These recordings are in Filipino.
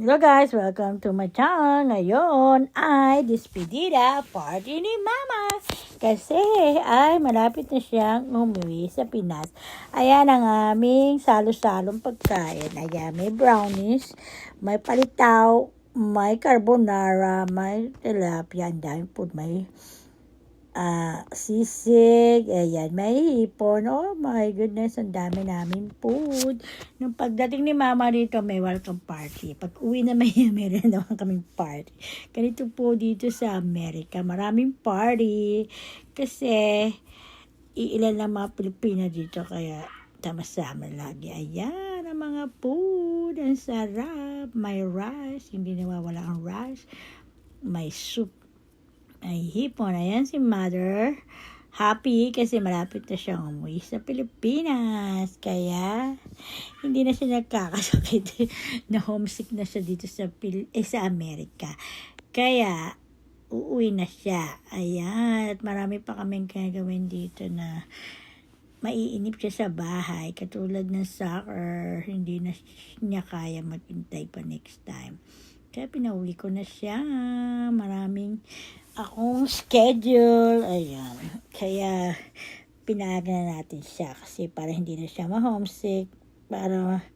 Hello guys, welcome to my channel. Ngayon ay despedida party ni Mama. Kasi ay malapit na siyang umuwi sa Pinas. Ayan ang aming salo-salong pagkain. Ayan, may brownies, may palitaw, may carbonara, may tilapia, ang daming food, may ah sisig, ayan, may hipon. Oh my goodness, ang dami namin food. Nung pagdating ni mama dito, may welcome party. Pag uwi na may meron naman kaming party. Ganito po dito sa Amerika, maraming party. Kasi, iilan lang mga Pilipina dito, kaya tama-sama lagi. Ayan, ang mga food, ang sarap. May rice, hindi nawawala ang rice. May soup ay hipon. Ayan si mother. Happy kasi malapit na siyang umuwi sa Pilipinas. Kaya, hindi na siya nagkakasakit na homesick na siya dito sa, Pil- eh, sa Amerika. Kaya, uuwi na siya. Ayan. At marami pa kaming gagawin dito na maiinip siya sa bahay. Katulad ng soccer, hindi na niya kaya maghintay pa next time. Kaya pinauwi ko na siya. Maraming akong schedule. Ayan. Kaya pinaga na natin siya kasi para hindi na siya ma-homesick. Para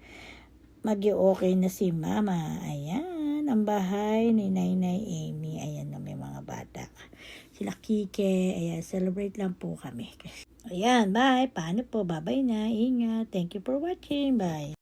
mag okay na si mama. Ayan. Ang bahay ni Nainay Amy. Ayan na may mga bata. Sila Kike. Ayan. Celebrate lang po kami. Ayan. Bye. Paano po? Bye-bye na. Ingat. Thank you for watching. Bye.